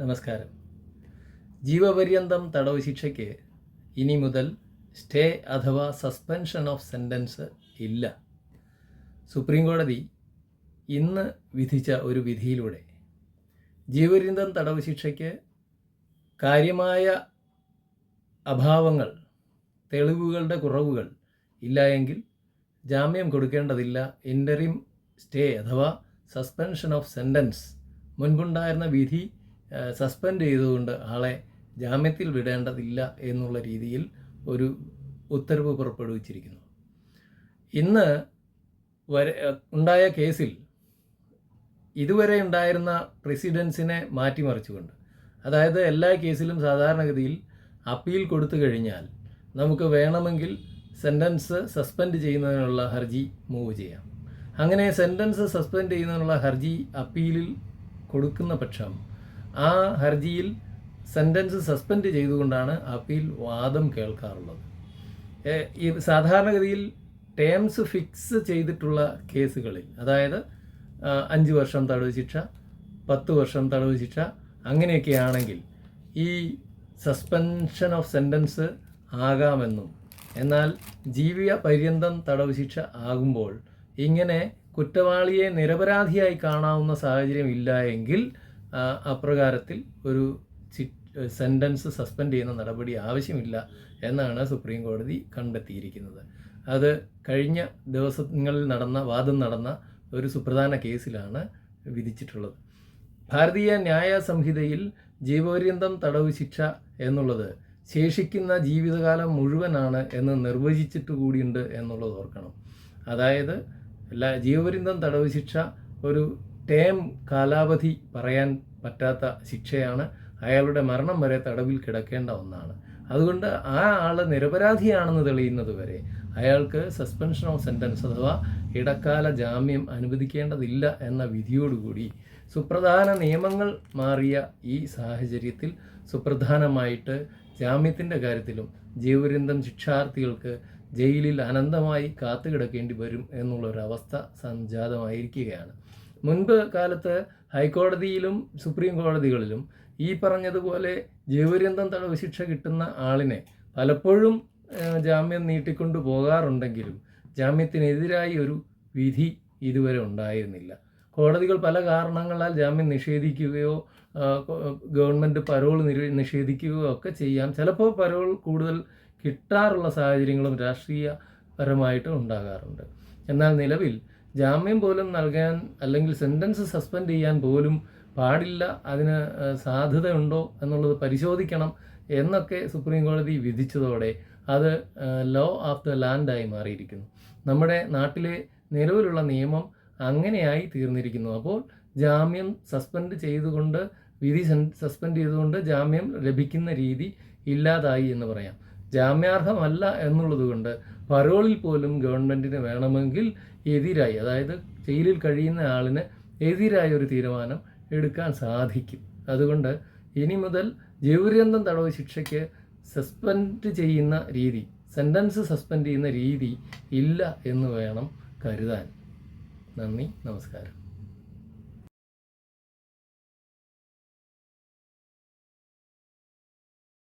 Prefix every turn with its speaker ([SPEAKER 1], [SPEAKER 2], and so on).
[SPEAKER 1] നമസ്കാരം. ജീവപര്യന്തം തടവ് ശിക്ഷയ്ക്ക് ഇനി മുതൽ സ്റ്റേ അഥവാ സസ്പെൻഷൻ ഓഫ് സെന്റൻസ് ഇല്ല. സുപ്രീം കോടതി ഇന്ന് വിധിച്ച ഒരു വിധിയിലൂടെ ജീവപര്യന്തം തടവ് ശിക്ഷയ്ക്ക് കാര്യമായ അഭാവങ്ങൾ തെളിവുകളുടെ കുറവുകൾ ഇല്ല എങ്കിൽ ജാമ്യം കൊടുക്കേണ്ടതില്ല. ഇന്ററിം സ്റ്റേ അഥവാ സസ്പെൻഷൻ ഓഫ് സെന്റൻസ് മുൻപുണ്ടായിരുന്ന വിധി സസ്പെൻഡ് ചെയ്തുകൊണ്ട് ആളെ ജാമ്യത്തിൽ വിടേണ്ടതില്ല എന്നുള്ള രീതിയിൽ ഒരു ഉത്തരവ് പുറപ്പെടുവിച്ചിരിക്കുന്നു. ഇന്ന് വരെ ഉണ്ടായ കേസിൽ ഇതുവരെ ഉണ്ടായിരുന്ന പ്രസിഡൻസിനെ മാറ്റിമറിച്ചുകൊണ്ട് അതായത് എല്ലാ കേസിലും സാധാരണഗതിയിൽ അപ്പീൽ കൊടുത്തു കഴിഞ്ഞാൽ നമുക്ക് വേണമെങ്കിൽ സെന്റൻസ് സസ്പെൻഡ് ചെയ്യുന്നതിനുള്ള ഹർജി മൂവ് ചെയ്യാം. അങ്ങനെ സെന്റൻസ് സസ്പെൻഡ് ചെയ്യുന്നതിനുള്ള ഹർജി അപ്പീലിൽ കൊടുക്കുന്ന പക്ഷം ആ ഹർജിയിൽ സെന്റൻസ് സസ്പെൻഡ് ചെയ്തുകൊണ്ടാണ് അപ്പീൽ വാദം കേൾക്കാറുള്ളത്. ഈ സാധാരണഗതിയിൽ ടേംസ് ഫിക്സ് ചെയ്തിട്ടുള്ള കേസുകളിൽ അതായത് അഞ്ച് വർഷം തടവ് ശിക്ഷ പത്ത് വർഷം തടവ് ശിക്ഷ അങ്ങനെയൊക്കെ ആണെങ്കിൽ ഈ സസ്പെൻഷൻ ഓഫ് സെന്റൻസ് ആകാമെന്നും എന്നാൽ ജീവിക പര്യന്തം തടവ് ശിക്ഷ ആകുമ്പോൾ ഇങ്ങനെ കുറ്റവാളിയെ നിരപരാധിയായി കാണാവുന്ന സാഹചര്യം ഇല്ല എങ്കിൽ അപ്രകാരത്തിൽ ഒരു സെന്റൻസ് സസ്പെൻഡ് ചെയ്യുന്ന നടപടി ആവശ്യമില്ല എന്നാണ് സുപ്രീം കോടതി കണ്ടെത്തിയിരിക്കുന്നത്. അത് കഴിഞ്ഞ ദിവസങ്ങളിൽ നടന്ന വാദം നടന്ന ഒരു സുപ്രധാന കേസിലാണ് വിധിച്ചിട്ടുള്ളത്. ഭാരതീയ ന്യായ സംഹിതയിൽ ജീവപര്യന്തം തടവ് ശിക്ഷ എന്നുള്ളത് ശേഷിക്കുന്ന ജീവിതകാലം മുഴുവനാണ് എന്ന് നിർവചിച്ചിട്ട് കൂടിയുണ്ട് എന്നുള്ളത് ഓർക്കണം. അതായത് എല്ലാ ജീവപര്യന്തം തടവ് ശിക്ഷ ഒരു ടേം കാലാവധി പറയാൻ പറ്റാത്ത ശിക്ഷയാണ്. അയാളുടെ മരണം വരെ തടവിൽ കിടക്കേണ്ട ഒന്നാണ്. അതുകൊണ്ട് ആ ആൾ നിരപരാധിയാണെന്ന് തെളിയുന്നത് വരെ അയാൾക്ക് സസ്പെൻഷൻ ഓഫ് സെന്റൻസ് അഥവാ ഇടക്കാല ജാമ്യം അനുവദിക്കേണ്ടതില്ല എന്ന വിധിയോടുകൂടി സുപ്രധാന നിയമങ്ങൾ മാറിയ ഈ സാഹചര്യത്തിൽ സുപ്രധാനമായിട്ട് ജാമ്യത്തിന്റെ കാര്യത്തിലും ജീവപര്യന്തം ശിക്ഷാർത്ഥികൾക്ക് ജയിലിൽ അനന്തമായി കാത്തുകിടക്കേണ്ടി വരും എന്നുള്ളൊരവസ്ഥ സംജാതമായിരിക്കുകയാണ്. മുൻപ് കാലത്ത് ഹൈക്കോടതിയിലും സുപ്രീം കോടതികളിലും ഈ പറഞ്ഞതുപോലെ ജീവപര്യന്തം തടവ് ശിക്ഷ കിട്ടുന്ന ആളിനെ പലപ്പോഴും ജാമ്യം നീട്ടിക്കൊണ്ടു പോകാറുണ്ടെങ്കിലും ജാമ്യത്തിനെതിരായി ഒരു വിധി ഇതുവരെ ഉണ്ടായിരുന്നില്ല. കോടതികൾ പല കാരണങ്ങളാൽ ജാമ്യം നിഷേധിക്കുകയോ ഗവൺമെന്റ് പരോൾ നിഷേധിക്കുകയോ ഒക്കെ ചെയ്യാം. ചിലപ്പോൾ പരോൾ കൂടുതൽ കിട്ടാറുള്ള സാഹചര്യങ്ങളും രാഷ്ട്രീയപരമായിട്ട് ഉണ്ടാകാറുണ്ട്. എന്നാൽ നിലവിൽ ജാമ്യം പോലും നൽകാൻ അല്ലെങ്കിൽ സെന്റൻസ് സസ്പെൻഡ് ചെയ്യാൻ പോലും പാടില്ല അതിന് സാധ്യതയുണ്ടോ എന്നുള്ളത് പരിശോധിക്കണം എന്നൊക്കെ സുപ്രീം കോടതി വിധിച്ചതോടെ അത് ലോ ഓഫ് ദ ലാൻഡായി മാറിയിരിക്കുന്നു. നമ്മുടെ നാട്ടിലെ നിലവിലുള്ള നിയമം അങ്ങനെയായി തീർന്നിരിക്കുന്നു. അപ്പോൾ ജാമ്യം സസ്പെൻഡ് ചെയ്തുകൊണ്ട് വിധി സസ്പെൻഡ് ചെയ്തുകൊണ്ട് ജാമ്യം ലഭിക്കുന്ന രീതി ഇല്ലാതായി എന്ന് പറയാം. ജാമ്യാർഹമല്ല എന്നുള്ളത് കൊണ്ട് പരോളിൽ പോലും ഗവൺമെന്റിന് വേണമെങ്കിൽ എതിരായി അതായത് ജയിലിൽ കഴിയുന്ന ആളിന് എതിരായ ഒരു തീരുമാനം എടുക്കാൻ സാധിക്കും. അതുകൊണ്ട് ഇനി മുതൽ ജീവപര്യന്തം തടവ് ശിക്ഷയ്ക്ക് സസ്പെൻഡ് ചെയ്യുന്ന രീതി സെന്റൻസ് സസ്പെൻഡ് ചെയ്യുന്ന രീതി ഇല്ല എന്ന് വേണം കരുതാൻ. നന്ദി നമസ്കാരം.